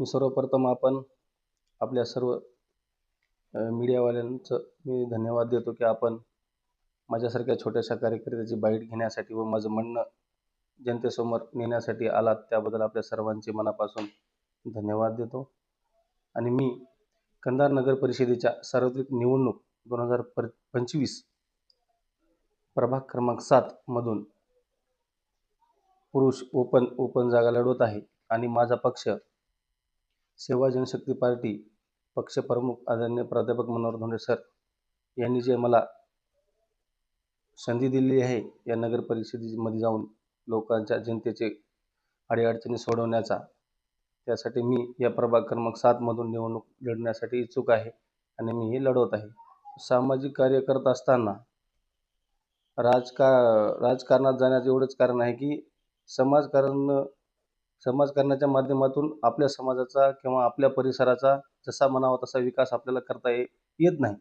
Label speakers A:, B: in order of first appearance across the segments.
A: मी सर्वप्रथम आपण आपल्या सर्व मीडियावाल्यांचं मी धन्यवाद देतो की आपण माझ्यासारख्या छोट्याशा कार्यकर्त्याची बाईट घेण्यासाठी व माझं म्हणणं जनतेसमोर नेण्यासाठी आलात त्याबद्दल आपल्या सर्वांचे मनापासून धन्यवाद देतो. आणि मी कंधार नगर परिषदेच्या सार्वत्रिक निवडणूक दोन हजार पर पंचवीस प्रभाग क्रमांक सातमधून पुरुष ओपन ओपन जागा लढवत आहे आणि माझा पक्ष सेवा जनशक्ती पार्टी पक्षप्रमुख आदरणीय प्राध्यापक मनोहर धोंडे सर यांनी जे मला संधी दिलेली आहे या नगर परिषदेमध्ये जाऊन लोकांच्या जनतेचे अडीअडचणी सोडवण्याचा त्यासाठी मी या प्रभाग क्रमांक सातमधून निवडणूक लढण्यासाठी इच्छुक आहे आणि मी हे लढवत आहे. सामाजिक कार्य करत असताना राजका राजकारणात जाण्याचं एवढंच कारण आहे की समाजकारण समाजकारणाच्या माध्यमातून आपल्या समाजाचा किंवा आपल्या परिसराचा जसा म्हणावा तसा विकास आपल्याला करता ये येत नाही.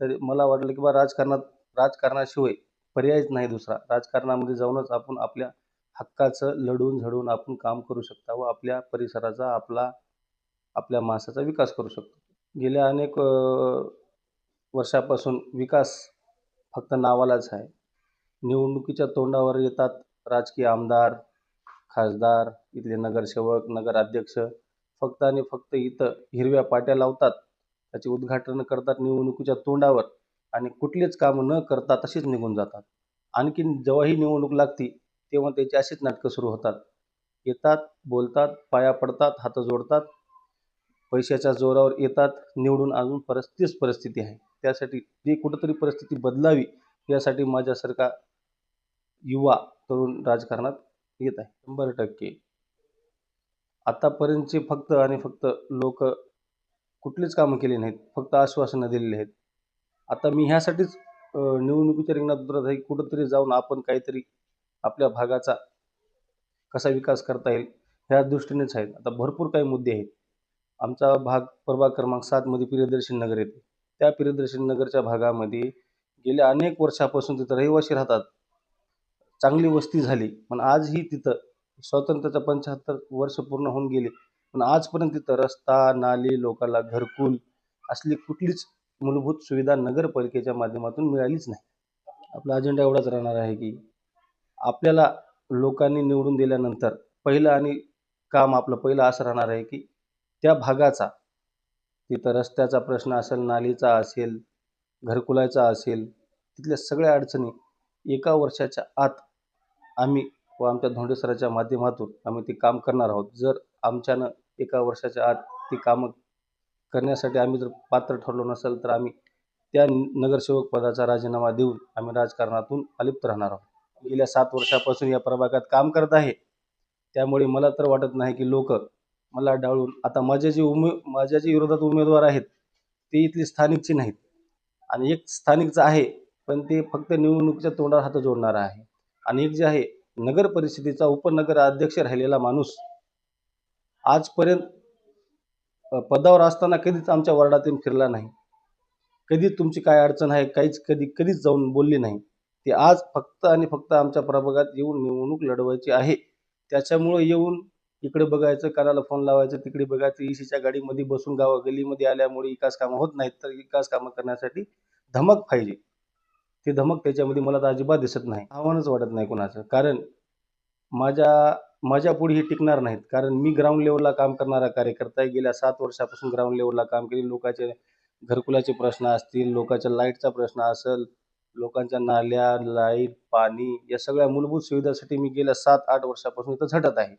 A: तर मला वाटलं की बा राजकारणात राजकारणाशिवाय पर्यायच नाही दुसरा. राजकारणामध्ये जाऊनच आपण आपल्या हक्काचं लढून झडून आपण काम करू शकता व आपल्या परिसराचा आपला आपल्या माणसाचा विकास करू शकतो. गेल्या अनेक वर्षापासून विकास फक्त नावालाच आहे. निवडणुकीच्या तोंडावर येतात राजकीय आमदार खासदार इथले नगरसेवक नगराध्यक्ष फक्त आणि फक्त इथं हिरव्या पाट्या लावतात. त्याचे उद्घाटन करतात निवडणुकीच्या तोंडावर आणि कुठलेच कामं न करता तशीच निघून जातात. आणखीन जेव्हाही निवडणूक लागती तेव्हा त्याची अशीच नाटकं सुरू होतात. येतात बोलतात पाया पडतात हात जोडतात पैशाच्या जोरावर येतात निवडून अजून परत तीच परिस्थिती आहे. त्यासाठी ती कुठंतरी परिस्थिती बदलावी यासाठी माझ्यासारखा युवा तरुण राजकारणात येत आहे. शंभर टक्के. आतापर्यंतचे फक्त आणि फक्त लोक कुठलीच कामं केली नाहीत फक्त आश्वासनं दिलेली आहेत. आता मी ह्यासाठीच निवडणुकीच्या रिंगणात उतरत आहे कुठंतरी जाऊन आपण काहीतरी आपल्या भागाचा कसा विकास करता येईल ह्या दृष्टीनेच आहेत. आता भरपूर काही मुद्दे आहेत. आमचा भाग प्रभाग क्रमांक सातमध्ये प्रियदर्शन नगर येते. त्या प्रियदर्शन नगरच्या भागामध्ये गेल्या अनेक वर्षापासून तिथं रहिवासी राहतात. चांगली वस्ती झाली पण आजही तिथं स्वातंत्र्याचं पंच्याहत्तर वर्ष पूर्ण होऊन गेले. पण आजपर्यंत तिथं रस्ता नाली लोकांना घरकुल असली कुठलीच मूलभूत सुविधा नगरपालिकेच्या माध्यमातून मिळालीच नाही. आपला अजेंडा एवढाच राहणार आहे की आपल्याला लोकांनी निवडून दिल्यानंतर पहिलं आणि काम आपलं पहिलं असं राहणार आहे की त्या भागाचा तिथं रस्त्याचा प्रश्न असेल नालीचा असेल घरकुलाचा असेल तिथल्या सगळ्या अडचणी एका वर्षाच्या आत आम्ही व आमच्या धोंडे सराच्या माध्यमातून आम्ही ते काम करणार आहोत. जर आमच्यानं एका वर्षाच्या आत ती कामं करण्यासाठी आम्ही जर पात्र ठरलो नसेल तर आम्ही त्या नगरसेवक पदाचा राजीनामा देऊन आम्ही राजकारणातून अलिप्त राहणार आहोत. गेल्या सात वर्षापासून या प्रभागात काम करत आहे. त्यामुळे मला तर वाटत नाही की लोक मला डाळून आता माझे जे उमे माझ्या जे विरोधात उमेदवार आहेत ते इथले स्थानिकचे नाहीत. आणि एक स्थानिकचं आहे पण ते फक्त निवडणुकीच्या तोंडावर हात जोडणार आहे. आणि एक जे आहे नगर परिषदेचा उपनगर अध्यक्ष राहिलेला माणूस आजपर्यंत पदावर असताना कधीच आमच्या वार्डातून फिरला नाही. कधी तुमची काय अडचण आहे काहीच कधी कधीच जाऊन बोलली नाही. ते आज फक्त आणि फक्त आमच्या प्रभागात येऊन निवडणूक लढवायची आहे. त्याच्यामुळं येऊन इकडे बघायचं कानाला फोन लावायचं तिकडे बघायचं ईसीच्या गाडीमध्ये बसून गावा गल्लीमध्ये आल्यामुळे विकास कामं होत नाहीत तर विकास कामं करण्यासाठी धमक पाहिजे. ती धमक त्याच्यामध्ये मला तर अजिबात दिसत नाही. आव्हानच वाटत नाही कोणाचं. कारण माझ्या माझ्या पुढे हे टिकणार नाहीत. कारण मी ग्राउंड लेवलला काम करणारा कार्यकर्ता आहे. गेल्या सात वर्षापासून ग्राउंड लेवलला काम केले. लोकांचे घरकुलाचे प्रश्न असतील लोकांच्या लाईटचा प्रश्न असेल लोकांच्या नाल्या लाइट पाणी या सगळ्या मूलभूत सुविधासाठी मी गेल्या सात आठ वर्षापासून इथं झटत आहे.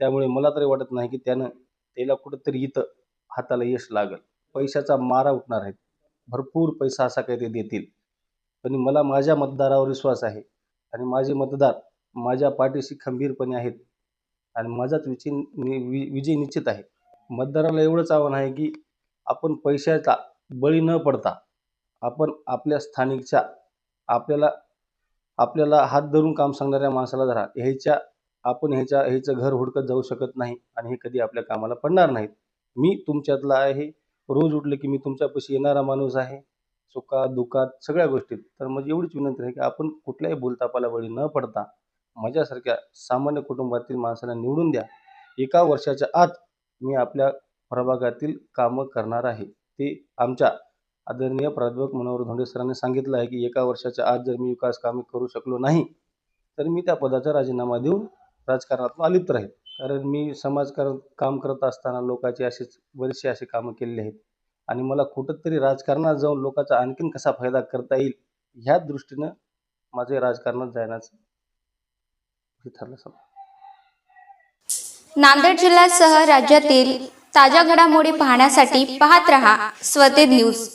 A: त्यामुळे मला तरी वाटत नाही की त्यानं त्याला कुठंतरी इथं हाताला यश लागेल. पैशाचा मारा उठणार आहेत भरपूर पैसा असा काही ते देतील. पण मला माझ्या मतदारावर विश्वास आहे. आणि माझे मतदार माझ्या पाठीशी खंबीरपणे आहेत. आणि माझाच विजय नि- वि- विजय निश्चित आहे. मतदाराला एवढंच आव्हान आहे की आपण पैशाचा बळी न पडता आपण आपल्या स्थानिकच्या आपल्याला आपल्याला हात धरून काम सांगणाऱ्या माणसाला धरा. ह्याच्या आपण ह्याच्या ह्याचं घर हुडकत जाऊ शकत नाही आणि हे कधी आपल्या कामाला पडणार नाहीत. मी तुमच्यातला आहे. रोज उठलं की मी तुमच्यापाशी येणारा माणूस आहे. सुखात दुःखात सगळ्या गोष्टीत तर मग एवढीच विनंती आहे की आपण कुठल्याही बोलतापाला बळी न पडता माझ्यासारख्या सामान्य कुटुंबातील माणसाला निवडून द्या. एका वर्षाच्या आत मी आपल्या प्रभागातील कामं करणार आहे. ते आमच्या आदरणीय प्राध्यापक मनोहर धोंडे सरांनी सांगितलं आहे की एका वर्षाच्या आत जर मी विकास कामे करू शकलो नाही तर मी त्या पदाचा राजीनामा देऊन राजकारणात अलिप्त राहील. कारण मी समाजकारण काम करत असताना लोकांचे असेच बरेचसे असे कामं केलेले आहेत. आणि मला कुठंतरी राजकारणात जाऊन लोकांचा आणखीन कसा फायदा करता येईल ह्या दृष्टीनं माझे राजकारणात जाण्याचं हे ठरलं समजा
B: नांदेड जिल्ह्यासह राज्यातील ताज्या घडामोडी पाहण्यासाठी पाहत रहा स्वते न्यूज.